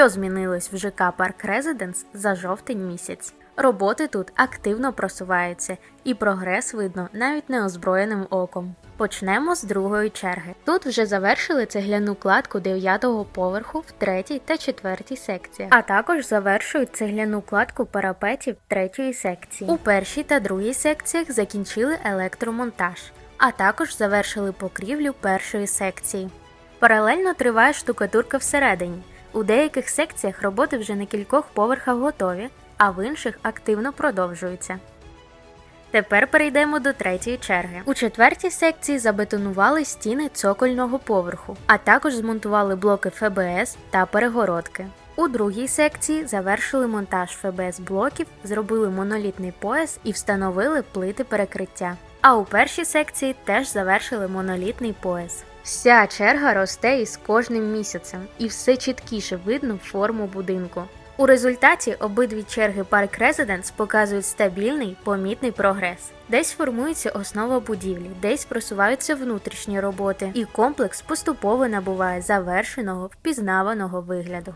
Що змінилось в ЖК Парк Резиденс за жовтень місяць? Роботи тут активно просуваються, і прогрес видно навіть неозброєним оком. Почнемо з другої черги. Тут вже завершили цегляну кладку 9-го поверху в третій та четвертій секціях, а також завершують цегляну кладку парапетів третьої секції. У першій та другій секціях закінчили електромонтаж, а також завершили покрівлю першої секції. Паралельно триває штукатурка всередині. У деяких секціях роботи вже на кількох поверхах готові, а в інших активно продовжуються. Тепер перейдемо до третьої черги. У четвертій секції забетонували стіни цокольного поверху, а також змонтували блоки ФБС та перегородки. У другій секції завершили монтаж ФБС блоків, зробили монолітний пояс і встановили плити перекриття. А у першій секції теж завершили монолітний пояс. Вся черга росте із кожним місяцем, і все чіткіше видно форму будинку. У результаті обидві черги Park Residence показують стабільний, помітний прогрес. Десь формується основа будівлі, десь просуваються внутрішні роботи, і комплекс поступово набуває завершеного, впізнаваного вигляду.